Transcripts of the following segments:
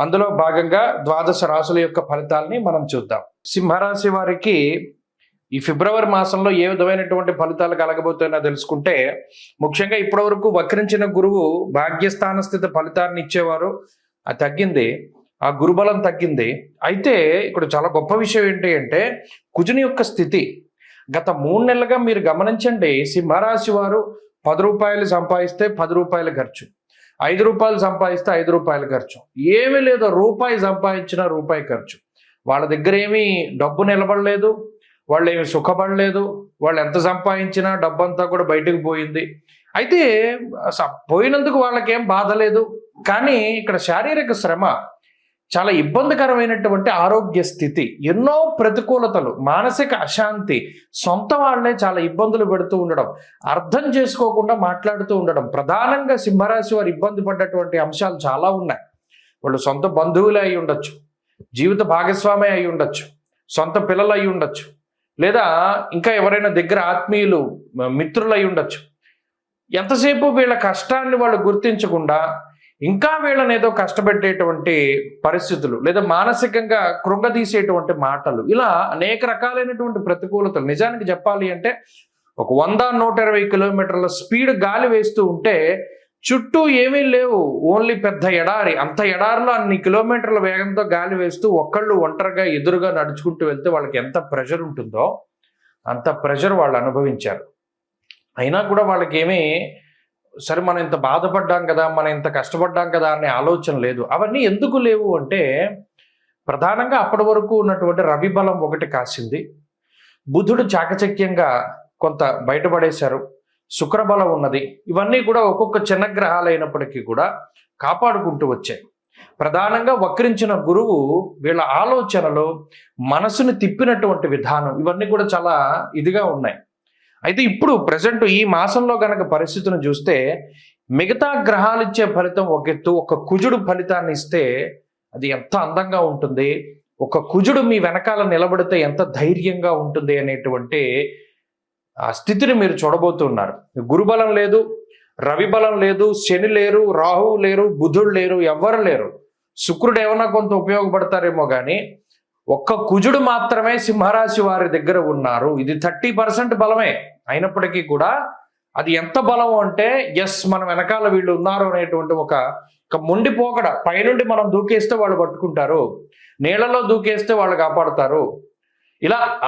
అందులో భాగంగా ద్వాదశ రాసుల యొక్క ఫలితాలని మనం చూద్దాం. సింహరాశి వారికి ఈ ఫిబ్రవరి మాసంలో ఏ విధమైనటువంటి ఫలితాలు కలగబోతున్నా తెలుసుకుంటే ముఖ్యంగా ఇప్పటి వరకు వక్రించిన గురువు భాగ్యస్థాన స్థితి ఫలితాన్ని ఇచ్చేవారు. అది తగ్గింది. ఆ గురుబలం తగ్గింది. అయితే ఇక్కడ చాలా గొప్ప విషయం ఏంటి అంటే కుజుని యొక్క స్థితి. గత మూడు నెలలుగా మీరు గమనించండి సింహరాశి వారు పది రూపాయలు సంపాదిస్తే పది రూపాయలు ఖర్చు. ఐదు రూపాయలు సంపాదిస్తే ఐదు రూపాయలు ఖర్చు. ఏమీ లేదు రూపాయి సంపాదించిన రూపాయి ఖర్చు. వాళ్ళ దగ్గర ఏమీ డబ్బు నిలబడలేదు వాళ్ళు ఏమి సుఖపడలేదు వాళ్ళు ఎంత సంపాదించినా డబ్బు అంతా కూడా బయటకు పోయింది. అయితే స- పోయినందుకు వాళ్ళకేం బాధ లేదు. కానీ ఇక్కడ శారీరక శ్రమ చాలా ఇబ్బందికరమైనటువంటి ఆరోగ్య స్థితి ఎన్నో ప్రతికూలతలు మానసిక అశాంతి సొంత వాళ్ళే చాలా ఇబ్బందులు పెడుతూ ఉండడం అర్థం చేసుకోకుండా మాట్లాడుతూ ఉండడం ప్రధానంగా సింహరాశి వారు ఇబ్బంది పడ్డటువంటి అంశాలు చాలా ఉన్నాయి. వాళ్ళు సొంత బంధువులే అయి ఉండొచ్చు జీవిత భాగస్వామి అయి ఉండొచ్చు సొంత పిల్లలు అయి ఉండొచ్చు లేదా ఇంకా ఎవరైనా దగ్గర ఆత్మీయులు మిత్రులు అయి ఉండొచ్చు. ఎంతసేపు వీళ్ళ కష్టాన్ని వాళ్ళు గుర్తించకుండా ఇంకా వీళ్ళని ఏదో కష్టపెట్టేటువంటి పరిస్థితులు లేదా మానసికంగా కృంగదీసేటువంటి మాటలు. ఇలా అనేక రకాలైనటువంటి ప్రతికూలతలు. నిజానికి చెప్పాలి అంటే ఒక వంద నూట ఇరవై కిలోమీటర్ల స్పీడ్ గాలి వేస్తూ ఉంటే చుట్టూ ఏమీ లేవు. ఓన్లీ పెద్ద ఎడారి. అంత ఎడారిలో అన్ని కిలోమీటర్ల వేగంతో గాలి వేస్తూ ఒక్కళ్ళు ఒంటరిగా ఎదురుగా నడుచుకుంటూ వెళ్తే వాళ్ళకి ఎంత ప్రెషర్ ఉంటుందో అంత ప్రెషర్ వాళ్ళు అనుభవించారు. అయినా కూడా వాళ్ళకి ఏమీ సరే మనం ఇంత బాధపడ్డాం కదా మనం ఇంత కష్టపడ్డాం కదా అనే ఆలోచన లేదు. అవన్నీ ఎందుకు లేవు అంటే ప్రధానంగా అప్పటి వరకు ఉన్నటువంటి రవి బలం ఒకటి కాసింది. బుధుడు చాకచక్యంగా కొంత బయటపడేశారు. శుక్రబలం ఉన్నది. ఇవన్నీ కూడా ఒక్కొక్క చిన్న గ్రహాలు అయినప్పటికీ కూడా కాపాడుకుంటూ వచ్చాయి. ప్రధానంగా వక్రించిన గురువు వీళ్ళ ఆలోచనలో మనసుని తిప్పినటువంటి విధానం ఇవన్నీ కూడా చాలా ఇదిగా ఉన్నాయి. అయితే ఇప్పుడు ప్రజెంట్ ఈ మాసంలో గనక పరిస్థితిని చూస్తే మిగతా గ్రహాలు ఇచ్చే ఫలితం ఒక ఎత్తు ఒక కుజుడు ఫలితాన్ని ఇస్తే అది ఎంత అందంగా ఉంటుంది ఒక కుజుడు మీ వెనకాల నిలబడితే ఎంత ధైర్యంగా ఉంటుంది అనేటువంటి ఆ స్థితిని మీరు చూడబోతున్నారు. గురుబలం లేదు రవి బలం లేదు శని లేరు రాహువు లేరు బుధుడు లేరు ఎవ్వరు లేరు. శుక్రుడు ఏమన్నా కొంత ఉపయోగపడతారేమో కానీ ఒక్క కుజుడు మాత్రమే సింహరాశి వారి దగ్గర ఉన్నారు. ఇది థర్టీ పర్సెంట్ బలమే. అయినప్పటికీ కూడా అది ఎంత బలం అంటే ఎస్ మనం వెనకాల వీళ్ళు ఉన్నారు అనేటువంటి ఒక ఒక మొండి పోకడ. పైనుండి మనం దూకేస్తే వాళ్ళు పట్టుకుంటారు. నీళ్ళలో దూకేస్తే వాళ్ళు కాపాడుతారు. ఇలా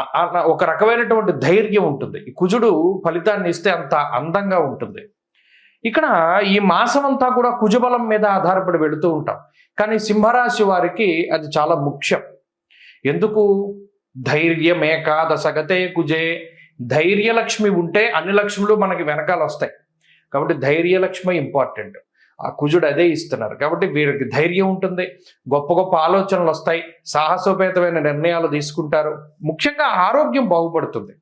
ఒక రకమైనటువంటి ధైర్యం ఉంటుంది. ఈ కుజుడు ఫలితాన్ని ఇస్తే అంత అందంగా ఉంటుంది. ఇక్కడ ఈ మాసం అంతా కూడా కుజబలం మీద ఆధారపడి వెళుతూ ఉంటాం. కానీ సింహరాశి వారికి అది చాలా ముఖ్యం. ఎందుకు? ధైర్యమేకాదశగతే కుజే. ధైర్యలక్ష్మి ఉంటే అన్ని లక్ష్ములు మనకి వెనకాల వస్తాయి. కాబట్టి ధైర్యలక్ష్మి ఇంపార్టెంట్ ఆ కుజుడు అదే ఇస్తున్నారు. కాబట్టి వీరికి ధైర్యం ఉంటుంది. గొప్ప గొప్ప ఆలోచనలు వస్తాయి. సాహసోపేతమైన నిర్ణయాలు తీసుకుంటారు. ముఖ్యంగా ఆరోగ్యం బాగుపడుతుంది.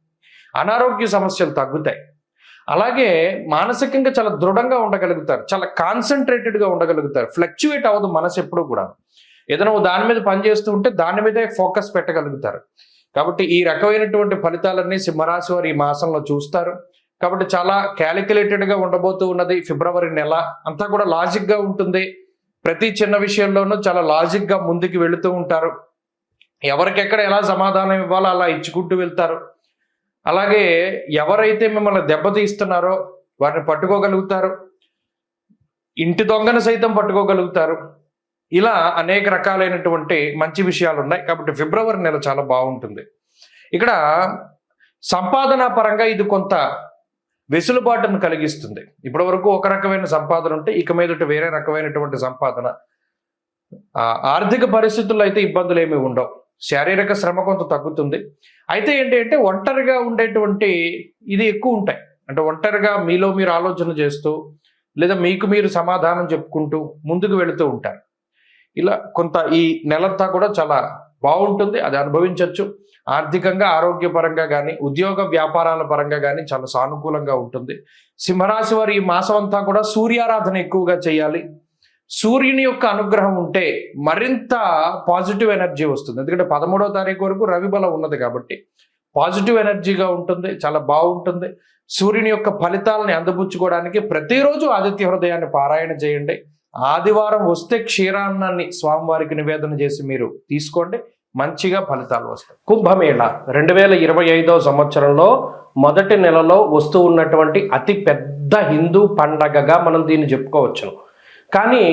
అనారోగ్య సమస్యలు తగ్గుతాయి. అలాగే మానసికంగా చాలా దృఢంగా ఉండగలుగుతారు. చాలా కాన్సన్ట్రేటెడ్గా ఉండగలుగుతారు. ఫ్లక్చువేట్ అవ్వదు మనసు ఎప్పుడూ కూడా ఏదైనా దాని మీద పనిచేస్తూ ఉంటే దాని మీదే ఫోకస్ పెట్టగలుగుతారు. కాబట్టి ఈ రకమైనటువంటి ఫలితాలన్నీ సింహరాశి వారు ఈ మాసంలో చూస్తారు. కాబట్టి చాలా క్యాలిక్యులేటెడ్గా ఉండబోతూ ఉన్నది ఫిబ్రవరి నెల. అంతా కూడా లాజిక్గా ఉంటుంది. ప్రతి చిన్న విషయంలోనూ చాలా లాజిక్గా ముందుకు వెళుతూ ఉంటారు. ఎవరికెక్కడ ఎలా సమాధానం ఇవ్వాలో అలా ఇచ్చుకుంటూ వెళ్తారు. అలాగే ఎవరైతే మిమ్మల్ని దెబ్బతీస్తున్నారో వారిని పట్టుకోగలుగుతారు. ఇంటి దొంగను సైతం పట్టుకోగలుగుతారు. ఇలా అనేక రకాలైనటువంటి మంచి విషయాలు ఉన్నాయి కాబట్టి ఫిబ్రవరి నెల చాలా బాగుంటుంది. ఇక్కడ సంపాదన పరంగా ఇది కొంత వెసులుబాటును కలిగిస్తుంది. ఇప్పటి వరకు ఒక రకమైన సంపాదన ఉంటే ఇక మీదట వేరే రకమైనటువంటి సంపాదన. ఆర్థిక పరిస్థితుల్లో అయితే ఇబ్బందులు ఏమీ ఉండవు. శారీరక శ్రమ కొంత తగ్గుతుంది. అయితే ఏంటి అంటే ఒంటరిగా ఉండేటువంటి ఇది ఎక్కువ ఉంటాయి. అంటే ఒంటరిగా మీలో మీరు ఆలోచన చేస్తూ లేదా మీకు మీరు సమాధానం చెప్పుకుంటూ ముందుకు వెళుతూ ఉంటారు. ఇలా కొంత ఈ నెలంతా కూడా చాలా బాగుంటుంది అది అనుభవించవచ్చు ఆర్థికంగా ఆరోగ్యపరంగా కానీ ఉద్యోగ వ్యాపారాల పరంగా కానీ చాలా సానుకూలంగా ఉంటుంది. సింహరాశి వారు ఈ మాసం అంతా కూడా సూర్యారాధన ఎక్కువగా చేయాలి. సూర్యుని యొక్క అనుగ్రహం ఉంటే మరింత పాజిటివ్ ఎనర్జీ వస్తుంది. ఎందుకంటే పదమూడవ తారీఖు వరకు రవి బలం ఉన్నది కాబట్టి పాజిటివ్ ఎనర్జీగా ఉంటుంది చాలా బాగుంటుంది. సూర్యుని యొక్క ఫలితాలని అందపుచ్చుకోవడానికి ప్రతిరోజు ఆదిత్య హృదయాన్ని పారాయణ చేయండి. ఆదివారం వస్తే క్షీరాన్నాన్ని స్వామివారికి నివేదన చేసి మీరు తీసుకోండి. మంచిగా ఫలితాలు వస్తాయి. కుంభమేళ రెండు వేల ఇరవై ఐదవ సంవత్సరంలో మొదటి నెలలో వస్తూ ఉన్నటువంటి అతి పెద్ద హిందూ పండగగా మనం దీన్ని చెప్పుకోవచ్చును. కానీ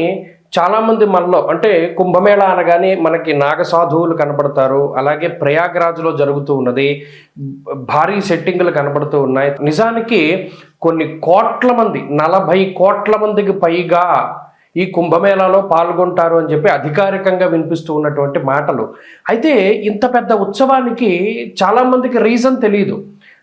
చాలామంది మనలో అంటే కుంభమేళ అనగానే మనకి నాగ సాధువులు కనపడతారు అలాగే ప్రయాగ్రాజ్లో జరుగుతూ ఉన్నది భారీ సెట్టింగులు కనపడుతూ ఉన్నాయి. నిజానికి కొన్ని కోట్ల మంది నలభై కోట్ల మందికి పైగా ఈ కుంభమేళాలో పాల్గొంటారు అని చెప్పి అధికారికంగా వినిపిస్తూ ఉన్నటువంటి మాటలు. అయితే ఇంత పెద్ద ఉత్సవానికి చాలామందికి రీజన్ తెలియదు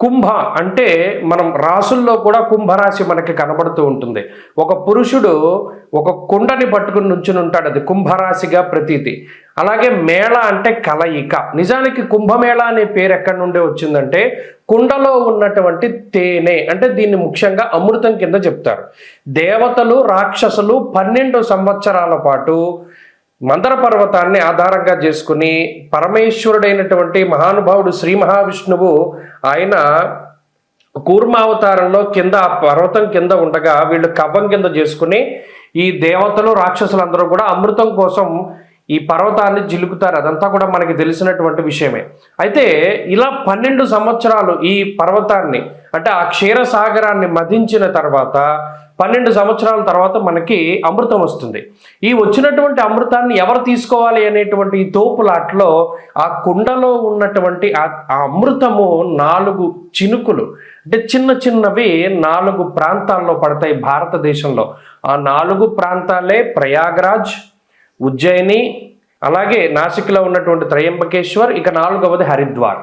కుంభ అంటే మనం రాసుల్లో కూడా కుంభరాశి మనకి కనబడుతూ ఉంటుంది. ఒక పురుషుడు ఒక కుండని పట్టుకుని నుంచుని ఉంటాడు. అది కుంభరాశిగా ప్రతీతి. అలాగే మేళ అంటే కలయిక. నిజానికి కుంభమేళ అనే పేరు ఎక్కడి నుండి వచ్చిందంటే కుండలో ఉన్నటువంటి తేనె అంటే దీన్ని ముఖ్యంగా అమృతం కింద చెప్తారు. దేవతలు రాక్షసులు పన్నెండు సంవత్సరాల పాటు మందర పర్వతాన్ని ఆధారంగా చేసుకుని పరమేశ్వరుడైనటువంటి మహానుభావుడు శ్రీ మహావిష్ణువు ఆయన కూర్మావతారంలో కింద ఆ పర్వతం కింద ఉండగా వీళ్ళు కవ్వం కింద చేసుకుని ఈ దేవతలు రాక్షసులందరూ కూడా అమృతం కోసం ఈ పర్వతాన్ని జిలుకుతారు. అదంతా కూడా మనకి తెలిసినటువంటి విషయమే. అయితే ఇలా పన్నెండు సంవత్సరాలు ఈ పర్వతాన్ని అంటే ఆ క్షీరసాగరాన్ని మధించిన తర్వాత పన్నెండు సంవత్సరాల తర్వాత మనకి అమృతం వస్తుంది. ఈ వచ్చినటువంటి అమృతాన్ని ఎవరు తీసుకోవాలి అనేటువంటి ఈ తోపులాట్లో ఆ కుండలో ఉన్నటువంటి ఆ ఆ అమృతము నాలుగు చినుకులు అంటే చిన్న చిన్నవి నాలుగు ప్రాంతాల్లో పడతాయి భారతదేశంలో. ఆ నాలుగు ప్రాంతాలే ప్రయాగ్రాజ్ ఉజ్జయిని అలాగే నాసిక్లో ఉన్నటువంటి త్రయంబకేశ్వర్ ఇక నాలుగవది హరిద్వార్.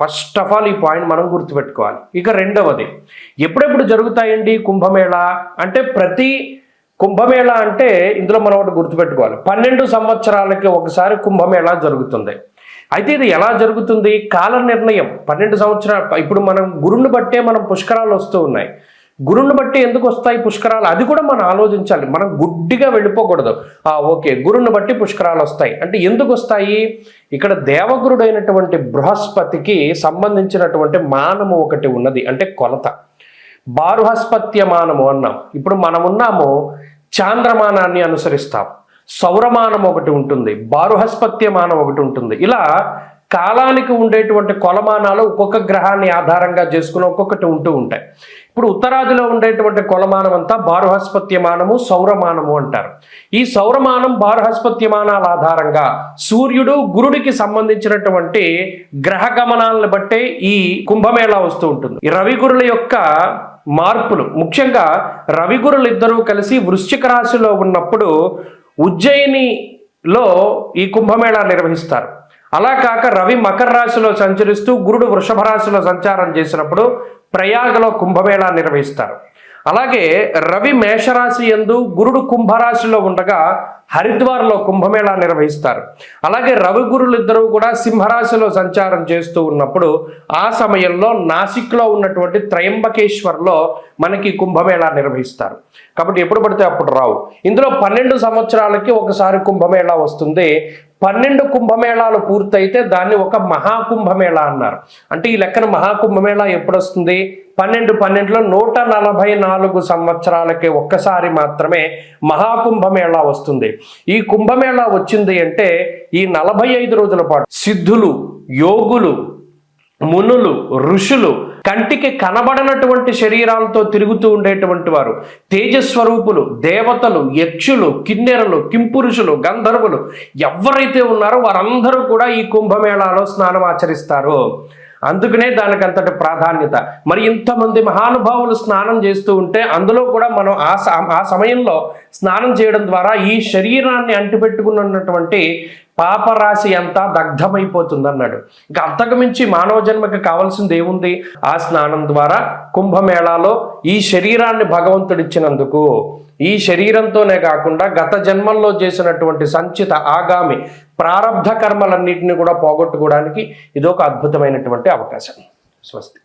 ఫస్ట్ ఆఫ్ ఆల్ ఈ పాయింట్ మనం గుర్తుపెట్టుకోవాలి. ఇక రెండవది ఎప్పుడెప్పుడు జరుగుతాయండి కుంభమేళ? అంటే ప్రతి కుంభమేళ అంటే ఇందులో మనం ఒకటి గుర్తుపెట్టుకోవాలి. పన్నెండు సంవత్సరాలకి ఒకసారి కుంభమేళ జరుగుతుంది. అయితే ఇది ఎలా జరుగుతుంది? కాల నిర్ణయం పన్నెండు సంవత్సరాలు. ఇప్పుడు మనం గురుని బట్టే మనం పుష్కరాలు వస్తూ ఉన్నాయి. గురుని బట్టి ఎందుకు వస్తాయి పుష్కరాలు? అది కూడా మనం ఆలోచించాలి. మనం గుడ్డిగా వెళ్ళిపోకూడదు. ఆ ఓకే గురుని బట్టి పుష్కరాలు వస్తాయి. అంటే ఎందుకు వస్తాయి? ఇక్కడ దేవగురుడైనటువంటి బృహస్పతికి సంబంధించినటువంటి మానము ఒకటి ఉన్నది. అంటే కొలత. బారుహస్పత్యమానము అన్నాం. ఇప్పుడు మనం ఉన్నాము చాంద్రమానాన్ని అనుసరిస్తాం. సౌరమానం ఒకటి ఉంటుంది. బారుహస్పత్యమానం ఒకటి ఉంటుంది. ఇలా కాలానికి ఉండేటువంటి కొలమానాలు ఒక్కొక్క గ్రహాన్ని ఆధారంగా చేసుకుని ఒక్కొక్కటి ఉంటూ ఉంటాయి. ఇప్పుడు ఉత్తరాదిలో ఉండేటువంటి కొలమానం అంతా బారుహస్పత్యమానము సౌరమానము అంటారు. ఈ సౌరమానం బారుహస్పత్యమానాల ఆధారంగా సూర్యుడు గురుడికి సంబంధించినటువంటి గ్రహ గమనాలను బట్టే ఈ కుంభమేళా వస్తూ ఉంటుంది. ఈ రవిగురుల యొక్క మార్పులు ముఖ్యంగా రవిగురులు ఇద్దరూ కలిసి వృశ్చిక రాశిలో ఉన్నప్పుడు ఉజ్జయినిలో ఈ కుంభమేళా నిర్వహిస్తారు. అలా కాక రవి మకర రాశిలో సంచరిస్తూ గురుడు వృషభ రాశిలో సంచారం చేసినప్పుడు ప్రయాగలో కుంభమేళా నిర్వహిస్తారు. అలాగే రవి మేషరాశి ఎందు గురుడు కుంభరాశిలో ఉండగా హరిద్వార్లో కుంభమేళా నిర్వహిస్తారు. అలాగే రవి గురులు ఇద్దరు కూడా సింహరాశిలో సంచారం చేస్తూ ఉన్నప్పుడు ఆ సమయంలో నాసిక్లో ఉన్నటువంటి త్రయంబకేశ్వర్లో మనకి కుంభమేళా నిర్వహిస్తారు. కాబట్టి ఎప్పుడు పడితే అప్పుడు రావు. ఇందులో పన్నెండు సంవత్సరాలకి ఒకసారి కుంభమేళా వస్తుంది. పన్నెండు కుంభమేళాలు పూర్తయితే దాన్ని ఒక మహాకుంభమేళా అన్నారు. అంటే ఈ లెక్కన మహాకుంభమేళా ఎప్పుడు వస్తుంది పన్నెండు పన్నెండులో నూట నలభై నాలుగు సంవత్సరాలకి ఒక్కసారి మాత్రమే మహాకుంభమేళా వస్తుంది. ఈ కుంభమేళా వచ్చింది అంటే ఈ నలభై ఐదు రోజుల పాటు సిద్ధులు యోగులు మునులు ఋషులు కంటికి కనబడనటువంటి శరీరాలతో తిరుగుతూ ఉండేటువంటి వారు. తేజస్వరూపులు దేవతలు యక్షులు కిన్నెరలు కింపురుషులు గంధర్వులు ఎవరైతే ఉన్నారో వారందరూ కూడా ఈ కుంభమేళాలో స్నానం ఆచరిస్తారు. అందుకనే దానికి అంతటి ప్రాధాన్యత. మరి ఇంతమంది మహానుభావులు స్నానం చేస్తూ ఉంటే అందులో కూడా మనం ఆ ఆ సమయంలో స్నానం చేయడం ద్వారా ఈ శరీరాన్ని అంటిపెట్టుకున్నటువంటి పాపరాశి అంతా దగ్ధమైపోతుంది అన్నాడు ఇంకా అంతకుమించి మానవ జన్మకి కావాల్సింది ఏముంది? ఆ స్నానం ద్వారా కుంభమేళాలో ఈ శరీరాన్ని భగవంతుడిచ్చినందుకు ఈ శరీరంతోనే కాకుండా గత జన్మల్లో చేసినటువంటి సంచిత ఆగామి ప్రారంధ కర్మలన్నింటినీ కూడా పోగొట్టుకోవడానికి ఇదొక అద్భుతమైనటువంటి అవకాశం. స్వస్తి.